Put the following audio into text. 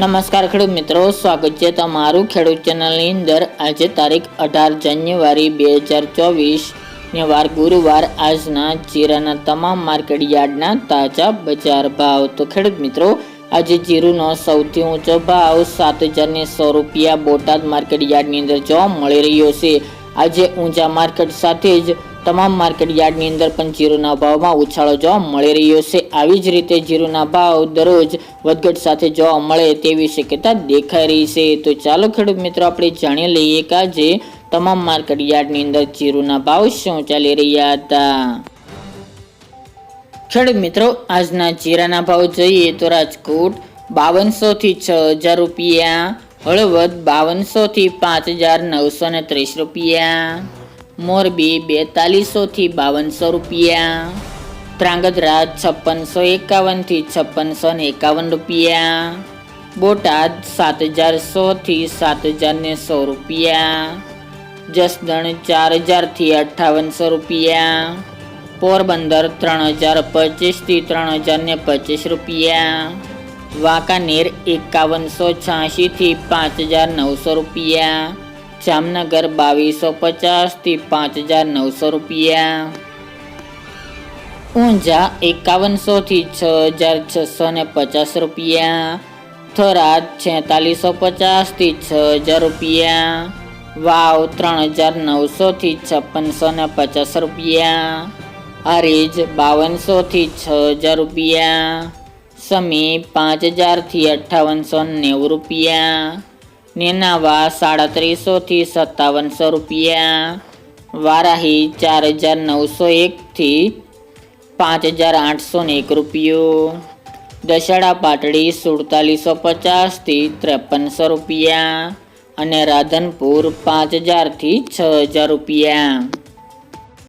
નમસ્કાર ખેડૂત મિત્રો, સ્વાગત છે તમારું ખેડૂત ચેનલની અંદર. આજે તારીખ અઢાર જાન્યુઆરી બે હજાર ચોવીસ ને વાર ગુરુવાર. આજના જીરાના તમામ માર્કેટ યાર્ડના તાજા બજાર ભાવ. તો ખેડૂત મિત્રો, આજે જીરુનો સૌથી ઊંચો ભાવ સાત હજારને સો રૂપિયા બોટાદ માર્કેટ યાર્ડની અંદર જોવા મળી રહ્યો છે. આજે ઊંચા માર્કેટ સાથે જ તમામ માર્કેટ યાર્ડની અંદર પણ જીરુના ભાવમાં ઉછાળો જોવા મળી રહ્યો છે. આવી જ રીતે જીરુના ભાવ દરરોજ વધઘટ સાથે જોવા મળે તેવી શક્યતા દેખાઈ રહી છે. તો ચાલો ખેડૂત મિત્રો, આપણે જાણી લઈએ કે આજે તમામ માર્કેટ યાર્ડની અંદર જીરુના ભાવ શું ચાલી રહ્યા હતા. ખેડૂત મિત્રો, આજના જીરાના ભાવ જોઈએ તો રાજકોટ બાવનસો થી છ હજાર રૂપિયા, હળવદ બાવનસો થી પાંચ હજાર નવસો ને ત્રીસ રૂપિયા. મોરબી બેતાલીસો થી બાવનસો રૂપિયા. ધ્રાંગધ્રા છપ્પનસો એકાવનથી છપ્પનસો ને એકાવન રૂપિયા. બોટાદ સાત હજાર સો થી સાત હજાર ને સો રૂપિયા. જસદણ ચાર હજારથી અઠ્ઠાવનસો રૂપિયા. પોરબંદર ત્રણ હજાર પચીસથી ત્રણ હજાર ને પચીસ રૂપિયા. વાંકાનેર એકાવનસો છ્યાસીથી પાંચ હજાર નવસો રૂપિયા. જામનગર બાવીસો પચાસથી પાંચ હજાર નવસો રૂપિયા. ઊંઝા એકાવનસોથી છ હજાર છસો ને પચાસ રૂપિયા. થરાદ છેતાલીસો પચાસથી છ હજાર રૂપિયા. વાવ ત્રણ હજાર નવસોથી છપ્પનસો ને પચાસ રૂપિયા. હરીજ બાવનસોથી છ હજાર રૂપિયા. સમી પાંચ હજારથી અઠ્ઠાવનસો નેવું રૂપિયા. નેનાવા સાડત્રીસોથી સત્તાવનસો રૂપિયા. વારાહી ચાર હજાર નવસો એકથી પાંચ હજાર આઠસો ને એક રૂપિયો. દશેડા પાટડી સુડતાલીસો પચાસથી ત્રેપનસો રૂપિયા. અને રાધનપુર પાંચ હજારથી છ હજાર રૂપિયા.